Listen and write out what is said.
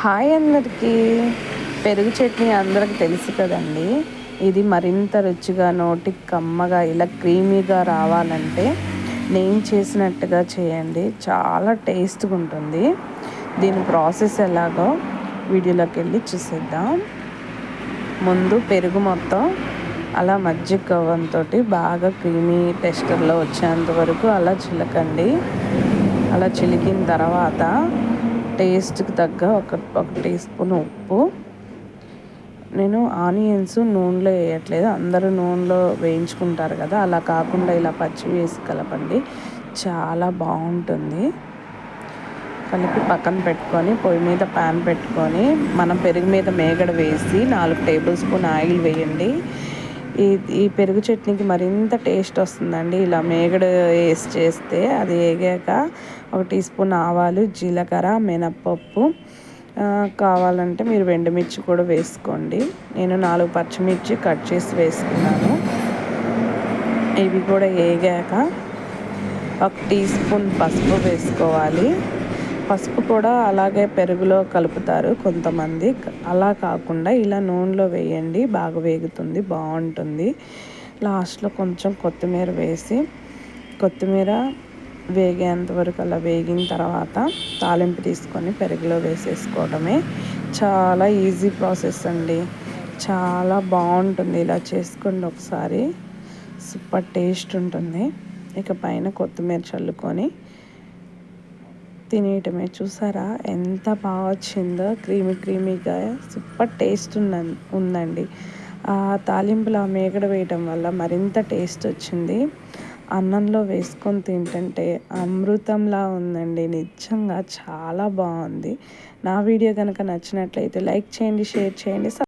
Hi అందరికీ. పెరుగు చట్నీ అందరికి తెలుసు కదండి. ఇది మరింత రుచిగా నోటికి కమ్మగా ఇలా క్రీమీగా రావాలంటే నేను చేసినట్టుగా చేయండి. చాలా టేస్ట్గా ఉంటుంది. దీని ప్రాసెస్ ఎలాగో వీడియోలోకి వెళ్ళి చూసేద్దాం. ముందు పెరుగు మొత్తం అలా మజ్జిగ కవ్వంతో బాగా క్రీమీ టెస్టర్లో వచ్చేంత వరకు అలా చిలకండి. అలా చిలికిన తర్వాత టేస్ట్కి తగ్గ ఒక ఒక టీ స్పూన్ ఉప్పు. నేను ఆనియన్స్ నూనెలో వేయట్లేదు. అందరూ నూనెలో వేయించుకుంటారు కదా అలా కాకుండా ఇలా పచ్చి వేసి కలపండి. చాలా బాగుంటుంది. కలిపి పక్కన పెట్టుకొని పొయ్యి మీద ప్యాన్ పెట్టుకొని మనం పెరుగు మీద మేగడ వేసి నాలుగు టేబుల్ స్పూన్ ఆయిల్ వేయండి. ఈ ఈ పెరుగు చట్నీకి మరింత టేస్ట్ వస్తుందండి. ఇలా మేగడు వేసి చేస్తే అది వేగాక ఒక టీ స్పూన్ ఆవాలు జీలకర్ర మినప్పప్పు కావాలంటే మీరు వెండిమిర్చి కూడా వేసుకోండి. నేను నాలుగు పచ్చిమిర్చి కట్ చేసి వేసుకున్నాను. ఇవి కూడా వేగాక ఒక టీ స్పూన్ పసుపు వేసుకోవాలి. పసుపు కూడా అలాగే పెరుగులో కలుపుతారు కొంతమంది. అలా కాకుండా ఇలా నూనెలో వేయండి బాగా వేగుతుంది బాగుంటుంది. లాస్ట్లో కొంచెం కొత్తిమీర వేసి కొత్తిమీర వేగేంత వరకు అలా వేగిన తర్వాత తాలింపు తీసుకొని పెరుగులో వేసేసుకోవడమే. చాలా ఈజీ ప్రాసెస్ అండి. చాలా బాగుంటుంది ఇలా చేసుకోండి ఒకసారి. సూపర్ టేస్ట్ ఉంటుంది. ఇక పైన కొత్తిమీర చల్లుకొని తినేయటమే. చూసారా? ఎంత బాగా వచ్చిందో. క్రీమీ క్రీమీగా సూపర్ టేస్ట్ ఉందండి. ఆ తాలింపులో ఆ మేగడ వేయటం వల్ల మరింత టేస్ట్ వచ్చింది. అన్నంలో వేసుకొని తింటుంటే అమృతంలా ఉందండి. నిజంగా చాలా బాగుంది. నా వీడియో కనుక నచ్చినట్లయితే లైక్ చేయండి షేర్ చేయండి